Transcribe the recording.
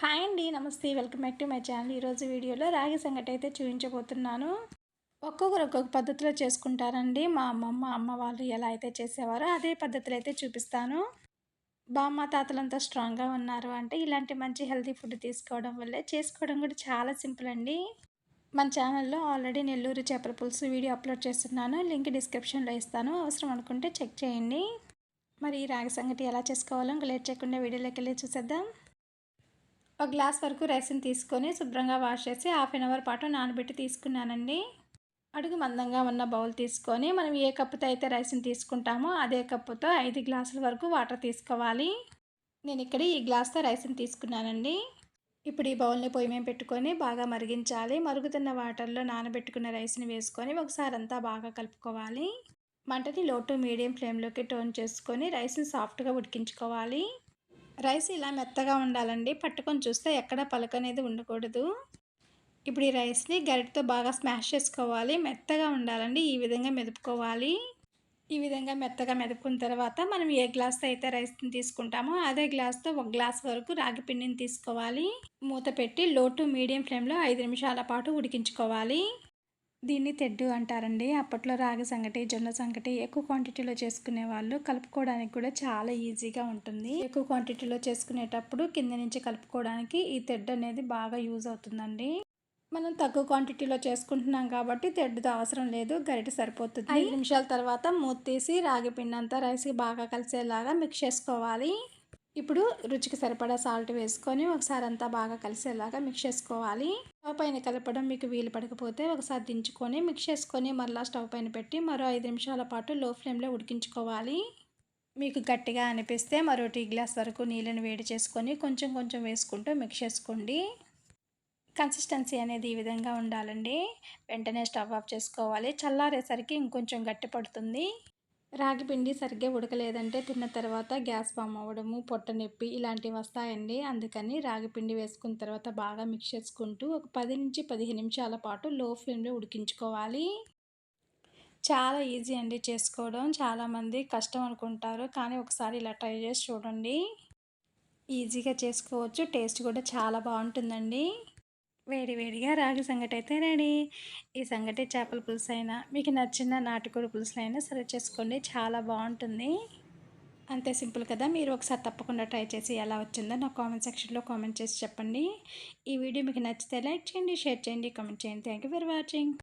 Hi అండి నమస్తే. Welcome back to my channel. ఈరోజు వీడియోలో రాగి సంగటి అయితే చూపించబోతున్నాను. ఒక్కొక్కరు ఒక్కొక్క పద్ధతిలో చేసుకుంటారండి. మా అమ్మమ్మ అమ్మ వాళ్ళు ఎలా అయితే చేసేవారో అదే పద్ధతిలో అయితే చూపిస్తాను. బామ్మ తాతలంతా స్ట్రాంగ్గా ఉన్నారు అంటే ఇలాంటి మంచి హెల్తీ ఫుడ్ తీసుకోవడం వల్లే చేసుకోవడం కూడా చాలా సింపుల్ అండి. మన ఛానల్లో ఆల్రెడీ నెల్లూరు చేపల పులుసు వీడియో అప్లోడ్ చేస్తున్నాను. లింక్ డిస్క్రిప్షన్లో ఇస్తాను. అవసరం అనుకుంటే చెక్ చేయండి. మరి ఈ రాగి సంగటి ఎలా చేసుకోవాలో ఇంకా లేట్ చేయకుండా వీడియోలోకి వెళ్ళి చూసేద్దాం. ఒక గ్లాస్ వరకు రైస్ని తీసుకొని శుభ్రంగా వాష్ చేసి హాఫ్ అన్ అవర్ పాటు నానబెట్టి తీసుకున్నానండి. అడుగు మందంగా ఉన్న బౌల్ తీసుకొని మనం ఏ కప్పుతో అయితే రైస్ని తీసుకుంటామో అదే కప్పుతో ఐదు గ్లాసుల వరకు వాటర్ తీసుకోవాలి. నేను ఇక్కడ ఈ గ్లాస్తో రైస్ని తీసుకున్నానండి. ఇప్పుడు ఈ బౌల్ని పొయ్యి మేము పెట్టుకొని బాగా మరిగించాలి. మరుగుతున్న వాటర్లో నానబెట్టుకున్న రైస్ని వేసుకొని ఒకసారి అంతా బాగా కలుపుకోవాలి. మంటని లో టు మీడియం ఫ్లేమ్లోకి టోన్ చేసుకొని రైస్ని సాఫ్ట్గా ఉడికించుకోవాలి. రైస్ ఇలా మెత్తగా ఉండాలండి. పట్టుకొని చూస్తే ఎక్కడ పలక అనేది ఉండకూడదు. ఇప్పుడు ఈ రైస్ని గరిటతో బాగా స్మాష్ చేసుకోవాలి. మెత్తగా ఉండాలండి. ఈ విధంగా మెదుపుకోవాలి. ఈ విధంగా మెత్తగా మెదుపుకున్న తర్వాత మనం ఏ గ్లాస్తో అయితే రైస్ని తీసుకుంటామో అదే గ్లాస్తో ఒక గ్లాస్ వరకు రాగి పిండిని తీసుకోవాలి. మూత పెట్టి లో టు మీడియం ఫ్లేమ్లో ఐదు నిమిషాల పాటు ఉడికించుకోవాలి. దీన్ని తెడ్డు అంటారండి. అప్పట్లో రాగి సంగటి జొన్న సంగటి ఎక్కువ క్వాంటిటీలో చేసుకునే వాళ్ళు కలుపుకోవడానికి కూడా చాలా ఈజీగా ఉంటుంది. ఎక్కువ క్వాంటిటీలో చేసుకునేటప్పుడు కింద నుంచి కలుపుకోవడానికి ఈ తెడ్డు అనేది బాగా యూజ్ అవుతుందండి. మనం తక్కువ క్వాంటిటీలో చేసుకుంటున్నాం కాబట్టి తెడ్డుతో అవసరం లేదు గరిట సరిపోతుంది. ఐదు నిమిషాల తర్వాత మూత తీసి రాగి పిండి అంతా రైస్కి బాగా కలిసేలాగా మిక్స్ చేసుకోవాలి. ఇప్పుడు రుచికి సరిపడా సాల్ట్ వేసుకొని ఒకసారి అంతా బాగా కలిసేలాగా మిక్స్ చేసుకోవాలి. స్టవ్ పైన కలపడం మీకు వీలు పడకపోతే ఒకసారి దించుకొని మిక్స్ చేసుకొని మరలా స్టవ్ పైన పెట్టి మరో ఐదు నిమిషాల పాటు లో ఫ్లేమ్లో ఉడికించుకోవాలి. మీకు గట్టిగా అనిపిస్తే మరో టీ గ్లాస్ వరకు నీళ్ళని వేడి చేసుకొని కొంచెం కొంచెం వేసుకుంటూ మిక్స్ చేసుకోండి. కన్సిస్టెన్సీ అనేది ఈ విధంగా ఉండాలండి. వెంటనే స్టవ్ ఆఫ్ చేసుకోవాలి. చల్లారేసరికి ఇంకొంచెం గట్టి పడుతుంది. రాగి పిండి సరిగ్గా ఉడకలేదంటే తిన్న తర్వాత గ్యాస్ ఫామ్ అవ్వడము పొట్ట నొప్పి ఇలాంటివి వస్తాయండి. అందుకని రాగి పిండి వేసుకున్న తర్వాత బాగా మిక్స్ చేసుకుంటూ ఒక పది నుంచి పదిహేను నిమిషాల పాటు లో ఫ్లేమ్లో ఉడికించుకోవాలి. చాలా ఈజీ అండి చేసుకోవడం. చాలామంది కష్టం అనుకుంటారు కానీ ఒకసారి ఇలా ట్రై చేసి చూడండి. ఈజీగా చేసుకోవచ్చు. టేస్ట్ కూడా చాలా బాగుంటుందండి. వేడి వేడిగా రాగి సంగటి అయితే రెడీ. ఈ సంగటి చేపల పులుసు అయినా మీకు నచ్చిన నాటుకోడి పులుసులు అయినా సర్వ్ చేసుకోండి. చాలా బాగుంటుంది. అంతే సింపుల్ కదా. మీరు ఒకసారి తప్పకుండా ట్రై చేసి ఎలా వచ్చిందో నా కామెంట్ సెక్షన్లో కామెంట్ చేసి చెప్పండి. ఈ వీడియో మీకు నచ్చితే లైక్ చేయండి షేర్ చేయండి కామెంట్ చేయండి. Thank you for watching